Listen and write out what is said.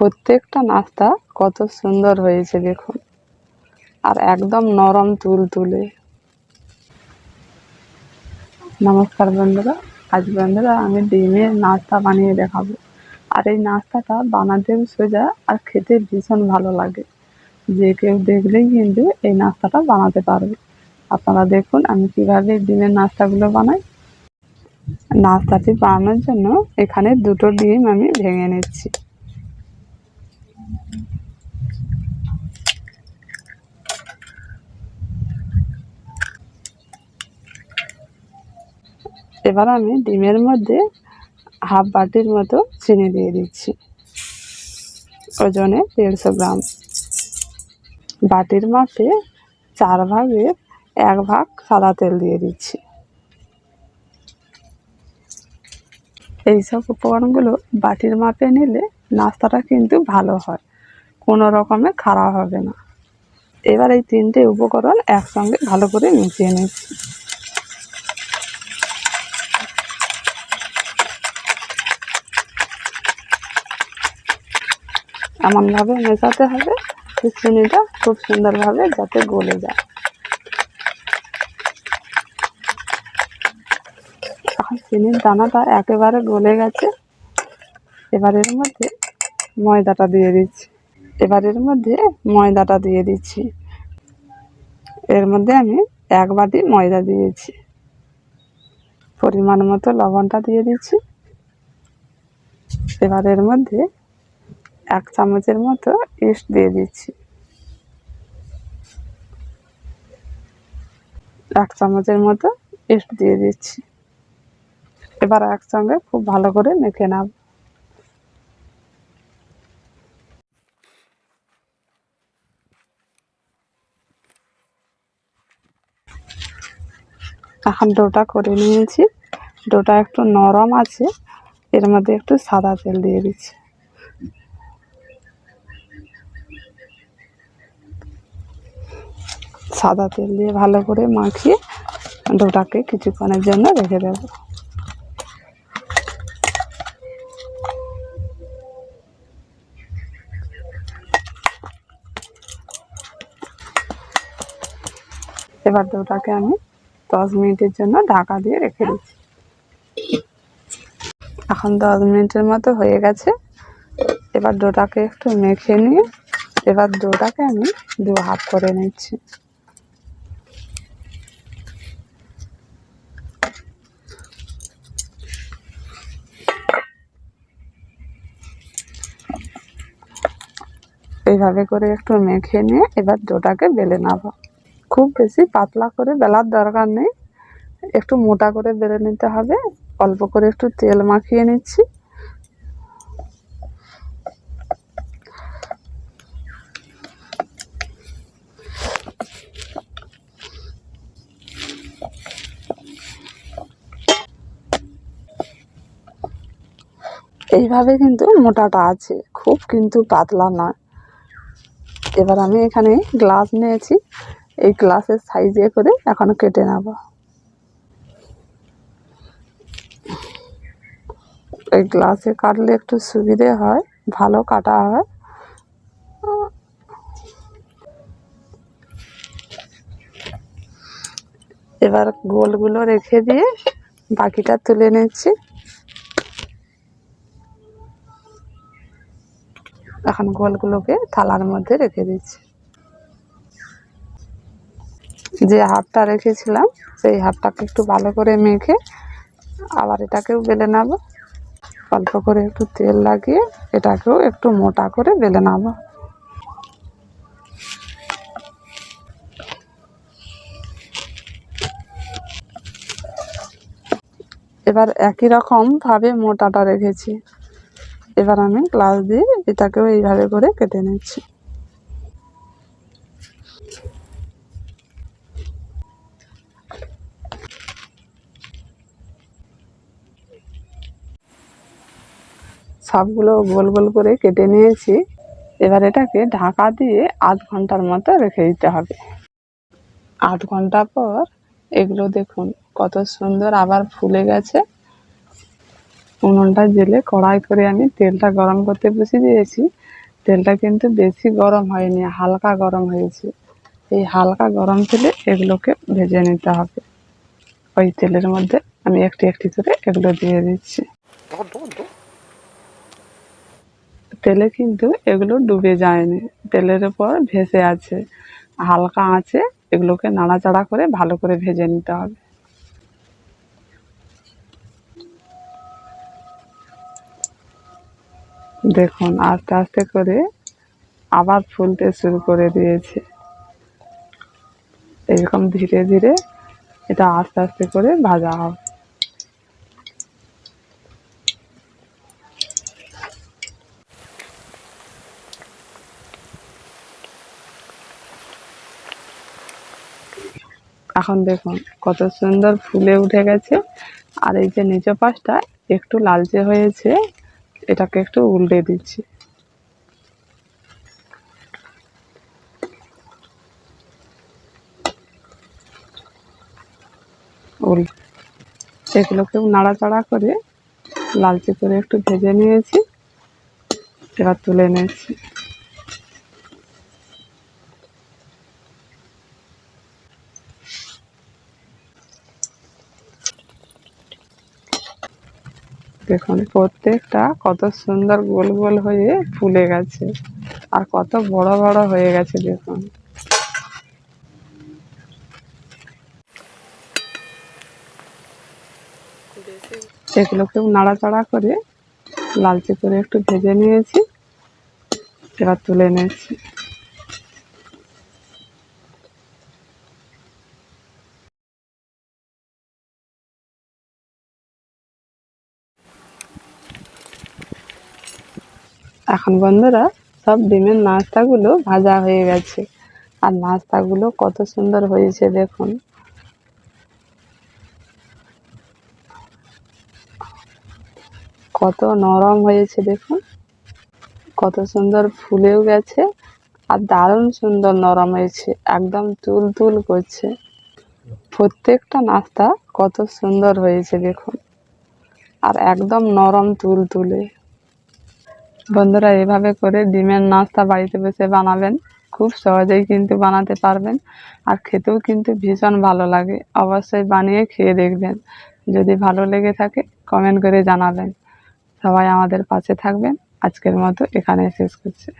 প্রত্যেকটা নাস্তা কত সুন্দর হয়েছে দেখুন। আর একদম নরম তুল তুলে। নমস্কার বন্ধুরা, আজ বন্ধুরা আমি ডিমের নাস্তা বানিয়ে দেখাবো। আর এই নাস্তাটা বানাতেও সোজা আর খেতে ভীষণ ভালো লাগে। যে কেউ দেখলেই কিন্তু এই নাস্তাটা বানাতে পারবে। আপনারা দেখুন আমি কীভাবে ডিমের নাস্তাগুলো বানাই। নাস্তাটি বানানোর জন্য এখানে দুটো ডিম আমি ভেঙে নিচ্ছি। এবার আমি ডিমের মধ্যে হাফ বাটির মতো চিনি দিয়ে দিচ্ছি। ওজনে দেড়শো গ্রাম। বাটির মাপে চার ভাগের এক ভাগ সাদা তেল দিয়ে দিচ্ছি। এইসব উপকরণগুলো বাটির মাপে নিলে নাস্তাটা কিন্তু ভালো হয়। কোনো রকমে খারাপ হবে না। এবার এই তিনটে উপকরণ একসঙ্গে ভালো করে মিশিয়ে নিচ্ছি। এমনভাবে মেশাতে হবে চিনিটা খুব সুন্দরভাবে যাতে গলে যায়। চিনির দানাটা একেবারে গলে গেছে। এবার এর মধ্যে ময়দাটা দিয়ে দিচ্ছি। এবার এর মধ্যে ময়দাটা দিয়ে দিচ্ছি। এর মধ্যে আমি এক বাটি ময়দা দিয়েছি। পরিমাণ মতো লবণটা দিয়ে দিচ্ছি। এবার এর মধ্যে এক চামচের মতো ইস্ট দিয়ে দিচ্ছি। এক চামচের মতো ইস্ট দিয়ে দিচ্ছি। এবার একসঙ্গে খুব ভালো করে মেখে নেব এখন ডোটা করে নিয়েছি। ডোটা একটু নরম আছে, এর মধ্যে একটু সাদা তেল দিয়ে দিচ্ছি। সাদা তেল দিয়ে ভালো করে মাখিয়ে ডোটাকে কিছুক্ষণের জন্য রেখে দেবো। এবার ডোটাকে আমি দশ মিনিটের জন্য ঢাকা দিয়ে রেখে দিচ্ছি। এখন দশ মিনিটের মতো হয়ে গেছে। এবার ডোটাকে একটু মেখে নিয়ে এবার ডোটাকে আমি দু হাফ করে নিচ্ছি। এইভাবে করে একটু মেখে নিয়ে এবার ডোটাকে বেলে নেব। খুব বেশি পাতলা করে বেলার দরকার নেই। একটু মোটা করে বেলে নিতে হবে। অল্প করে একটু তেল মাখিয়ে নিচ্ছি। এইভাবে কিন্তু মোটাটা আছে। খুব কিন্তু পাতলা নয়। এবার আমি এখানে গ্লাস নিয়েছি। এই গ্লাসের সাইজে করে এখন কেটে নেব। এই গ্লাসে কাটলে একটু সুবিধে হয়, ভালো কাটা হয়। এবার গোলগুলো রেখে দিয়ে বাকিটা তুলে নিচ্ছি। এখন গোলগুলোকে থালার মধ্যে রেখে দিচ্ছি। যে হাফটা রেখেছিলাম, সেই হাফটাকে একটু ভালো করে মেখে আবার এটাকেও বেলে নেব। অল্প করে একটু তেল লাগিয়ে এটাকেও একটু মোটা করে বেলে নেব। এবার একই রকম ভাবে মোটাটা রেখেছি। এবার আমি গ্লাস দিয়ে এটাকেও এইভাবে করে কেটে নিচ্ছি। সবগুলো গোল গোল করে কেটে নিয়েছি। এবার এটাকে ঢাকা দিয়ে আধ ঘণ্টার মতো রেখে দিতে হবে। আধ ঘণ্টা পর এগুলো দেখুন কত সুন্দর আবার ফুলে গেছে। উনুনটা জেলে কড়াই করে আমি তেলটা গরম করতে বসিয়ে দিয়েছি। তেলটা কিন্তু বেশি গরম হয়নি, হালকা গরম হয়েছে। এই হালকা গরম তেলে এগুলোকে ভেজে নিতে হবে। ওই তেলের মধ্যে আমি একটি একটি করে এগুলো দিয়ে দিচ্ছি। তেলে কিন্তু এগুলো ডুবে যায়নি। তেলের উপর ভেসে আছে। হালকা আঁচে এগুলোকে নাড়াচাড়া করে ভালো করে ভেজে নিতে হবে। দেখুন, আস্তে আস্তে করে আবার ফুলতে শুরু করে দিয়েছে। এরকম ধীরে ধীরে এটা আস্তে আস্তে করে ভাজা হবে। এখন দেখুন, কত সুন্দর ফুলে উঠে গেছে। আর এই যে নিচে পাশটা একটু লালচে হয়েছে, এটাকে একটু উল্টে দিচ্ছি। উল নাড়াচাড়া করে লালচে করে একটু ভেজে নিয়েছি, এবার তুলে নিয়েছি দেখুন, প্রত্যেকটা কত সুন্দর গোল গোল হয়ে ফুলে গেছে। আর কত বড় বড় হয়ে গেছে, দেখুন। এগুলোকেও নাড়াচাড়া করে লালচে করে একটু ভেজে নিয়েছি, এবার তুলে নিয়েছি এখন বন্ধুরা, সব ডিমের নাস্তাগুলো ভাজা হয়ে গেছে। আর নাস্তাগুলো কত সুন্দর হয়েছে দেখুন। কত নরম হয়েছে দেখুন। কত সুন্দর ফুলেও গেছে আর দারুণ সুন্দর নরম হয়েছে, একদম তুল তুল করছে। প্রত্যেকটা নাস্তা কত সুন্দর হয়েছে দেখুন। আর একদম নরম তুল তুলে। বন্ধুরা এভাবে করে ডিমের নাস্তা বাড়িতে বসে বানাবেন। খুব সহজেই কিন্তু বানাতে পারবেন। আর খেতেও কিন্তু ভীষণ ভালো লাগে। অবশ্যই বানিয়ে খেয়ে দেখবেন। যদি ভালো লেগে থাকে কমেন্ট করে জানাবেন। সবাই আমাদের পাশে থাকবেন। আজকের মতো এখানে শেষ করছি।